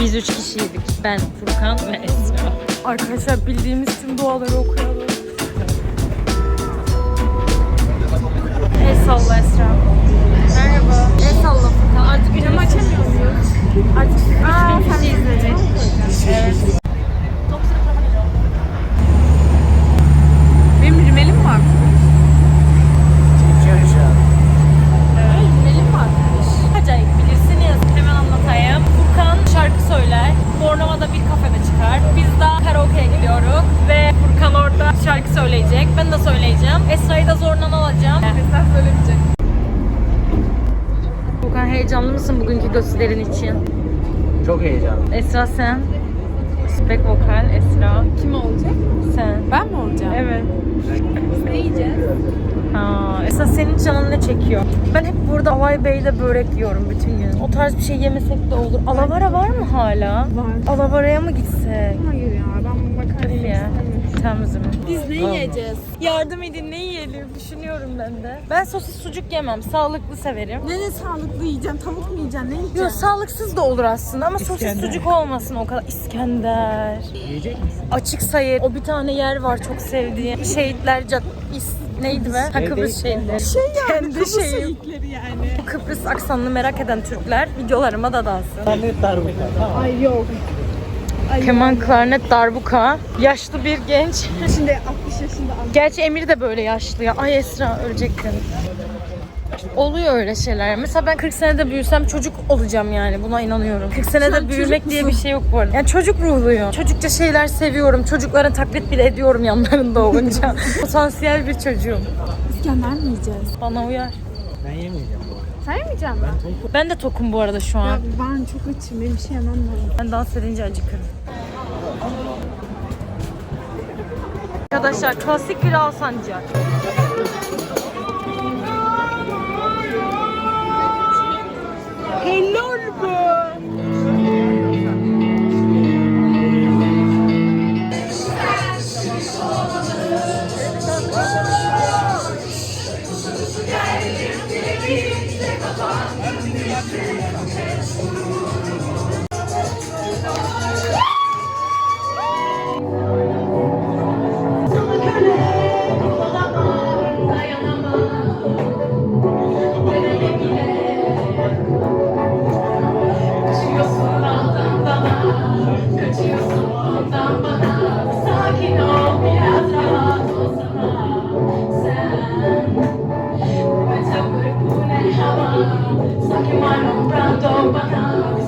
Biz üç kişiydik. Ben, Furkan ve Esra. Arkadaşlar bildiğimiz tüm duaları okuyalım. El salla Esra. Merhaba. El salla Furkan. Artık cam açamıyor muyuz? Artık Aa, üç bin kişi izleyecek. Evet. Top sıra tarafa geliyor. Benim rimelim var. Evet, Benim var. Acayip bilirsiniz. Hemen anlatayım. Furkan şarkı söyler. Bornova'da bir kafede çıkar. Biz de karaoke'ye gidiyoruz. Ve Furkan orada şarkı söyleyecek. Ben de söyleyeceğim. Esra'yı da zorla alacağım. Sen söylemeyecek. Furkan mısın bugünkü gösterin için? Çok heyecanlı. Esra sen. Spek vokal Esra. Kim olacak? Sen. Ben mi olacağım? Evet. Ne yiyeceğiz? Ha, Esra senin canın ne çekiyor? Ben hep burada Avay Bey'de börek yiyorum bütün gün. O tarz bir şey yemesek de olur. Alavara var mı hala? Var. Alavara'ya mı gitsek? Hayır ya ben makarna istemiyorum. Temiz mi? Biz ne yiyeceğiz? Yardım edin ne yiyelim düşünüyorum ben de. Ben sosis sucuk yemem. Sağlıklı severim. Ne ne sağlıklı yiyeceğim? Tavuk mu yiyeceksin? Ne Yok yiyeceksin? sağlıksız da olur aslında ama sosis İskender. sucuk olmasın o kadar. İskender. Yiyecek misin? Açık sayı. O bir tane yer var çok sevdiğim. Şehitler Cad... İs... Neydi be? Ha, Kıbrıs şehitleri. Şey yani Kendi Kıbrıs şeyim. şehitleri yani. Kıbrıs aksanını merak eden Türkler videolarıma da dalsın. Ben de darbuka. Tamam. Ay yok. Ay Keman, klarnet, darbuka. Yaşlı bir genç. Şimdi 60 yaşında Gerçi Emir de böyle yaşlı ya. Ay Esra ölecektin. Oluyor öyle şeyler. Mesela ben 40 senede büyüsem çocuk olacağım yani. Buna inanıyorum. 40 senede Sen büyümek çocuk diye bir musun? şey yok bu arada. Yani çocuk ruhluyum. Çocukça şeyler seviyorum. Çocukların taklit bile ediyorum yanlarında olunca. Potansiyel bir çocuğum. İskender mi yiyeceğiz? Bana uyar. Ben yemeyeceğim Sen yemeyecek misin? Ben de tokum bu arada şu Ya an. ben çok açım. Benim bir şey yemem lazım. Ben dans edince acıkırım. Arkadaşlar klasik bir Alsancak. Helal Stuck in my own brown baka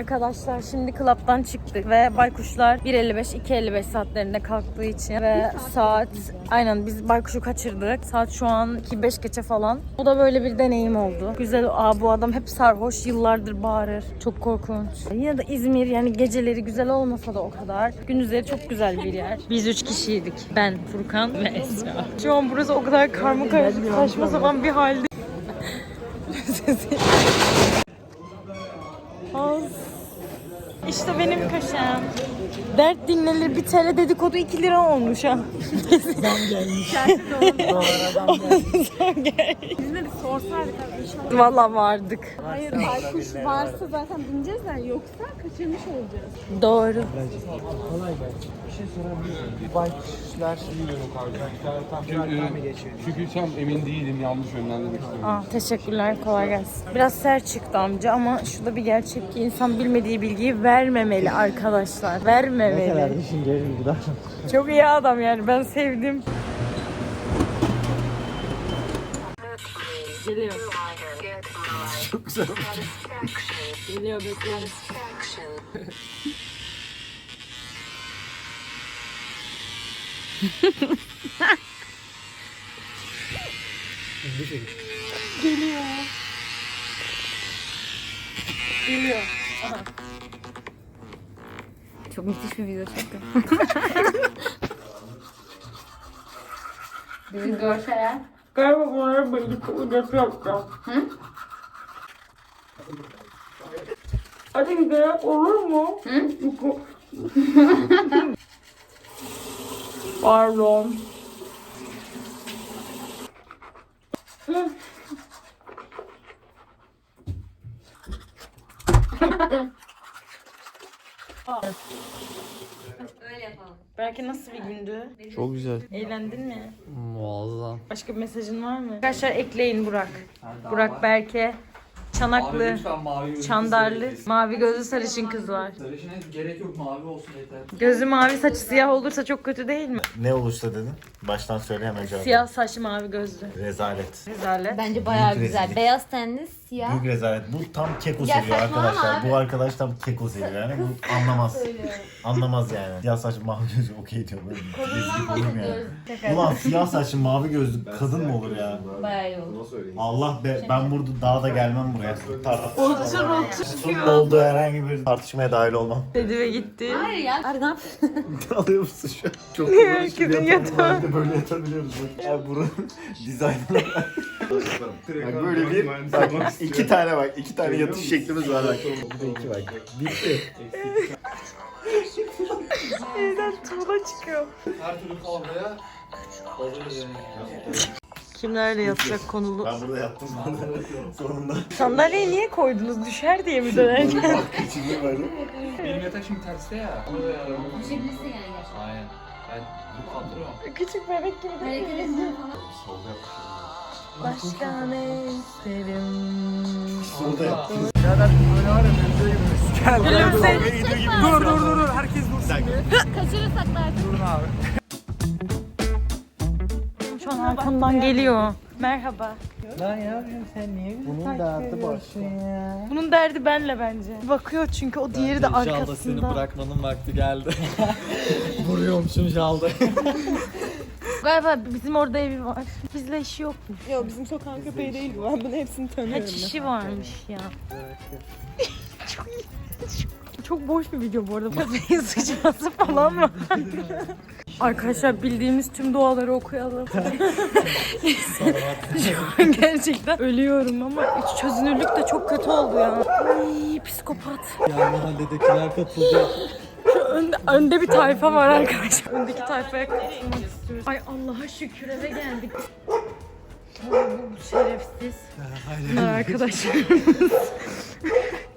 Arkadaşlar şimdi klaptan çıktık ve baykuşlar 1.55-2.55 saatlerinde kalktığı için ve saat aynen biz baykuşu kaçırdık. Saat şu an 2.5 geçe falan. Bu da böyle bir deneyim oldu. Güzel aa bu adam hep sarhoş yıllardır bağırır. Çok korkunç. Yine de İzmir yani geceleri güzel olmasa da o kadar. Gündüzleri çok güzel bir yer. Biz üç kişiydik. Ben, Furkan ve Esra. Şu an burası o kadar karma karışık saçma sapan bir halde. 嗯 İşte benim köşem. Dert dinlenir bir TL dedikodu 2 lira olmuş ha. Bizimle bir sorsaydık abi inşallah. Valla vardık. Hayır baykuş varsa zaten bineceğiz de yoksa kaçırmış olacağız. Doğru. Kolay gelsin. Bir şey sorabilir miyim? Baykuşlar tam şartlar mı geçiyor? Çünkü tam emin değilim yanlış yönlendirmek istiyorum. Aa, teşekkürler kolay gelsin. Biraz sert çıktı amca ama şu da bir gerçek ki insan bilmediği bilgiyi vermemeli arkadaşlar. Ne Vermemeli. kadar düşünceli bir davranış. Çok iyi adam yani ben sevdim. Geliyor. Çok güzel. Geliyor bekliyorum. Geliyor. Geliyor. Çok müthiş bir video çıktı. Bizim görsel Galiba bunları birlikte ücret yapacağım. Hı? Hadi gidelim olur mu? Hı? Pardon. Öyle yapalım. Belki nasıl bir gündü? Çok güzel. Eğlendin mi? Muazzam. Başka bir mesajın var mı? Arkadaşlar ekleyin Burak. Burak Berke. Çanaklı, Çandarlı, mavi gözlü sarışın kız var. Sarışına gerek yok mavi olsun yeter. Gözü mavi saçı siyah olursa çok kötü değil mi? Ne olursa dedin. Baştan söyle hemen cevap. Siyah saçlı mavi gözlü. Rezalet. Rezalet. Bence bayağı Büyük güzel. rezillik. Beyaz tenli, siyah. Büyük rezalet. Bu tam keko Ya seviyor saçmalama arkadaşlar. abi. Bu arkadaş tam keko seviyor yani. Bu anlamaz. anlamaz yani. Siyah saçlı mavi gözlü okey diyor. Böyle rezillik olur mu yani? Ulan siyah saçlı mavi gözlü kadın mı olur ya? Bayağı iyi oldu. Allah be ben burada daha da gelmem buraya. Tartışma. olduğu herhangi bir tartışmaya dahil olmam. Dedi ve gitti. Hayır ya. Ne yapıyorsun? Alıyor musun şu an? Çok Herkesin yatağı. de böyle yatabiliyoruz. Bak. Ya buranın dizaynına bak. Bak böyle bir bak iki tane bak iki tane yatış şeklimiz var bak. Bu da iki bak. Bitti. Evden tuğla çıkıyor. Her türlü kavgaya. Kimlerle yatacak konulu? Ben burada yattım zaten. Sonunda. Sandalyeyi niye koydunuz? Düşer diye mi dönerken? Bak içinde böyle. Benim yatak şimdi terste ya. Düşebilirsin yani. Aynen. Ben bu kaldırıyorum. Küçük bebek gibi. Hareket etsin falan. Başka ne isterim? Burada yattım. Dur dur dur dur. Herkes dursun. Kaçırırsak da artık. Şu an arkamdan geliyor. Merhaba. Lan yavrum sen niye bizi Bunun derdi başka. ya. Bunun derdi benle bence. Bakıyor çünkü o diğeri de Jalda seni arkasında. bırakmanın vakti geldi. Vuruyormuşum Jalda. Galiba bizim orada evi var. Bizle işi yok mu? Yok bizim sokağın köpeği değil bu. Ben bunu hepsini tanıyorum. Kaç işi varmış ya. çok iyi. Çok boş bir video bu arada. Köpeğin sıçması falan mı? Arkadaşlar bildiğimiz tüm duaları okuyalım. Şu an gerçekten ölüyorum ama iç çözünürlük de çok kötü oldu ya. Ay psikopat. Ya mahalledekiler katıldı. Önde, önde bir tayfa var arkadaşlar. Öndeki tayfaya katılmak istiyoruz. Ay Allah'a şükür eve geldik. Bu, bu şerefsiz. Bunlar arkadaşlarımız.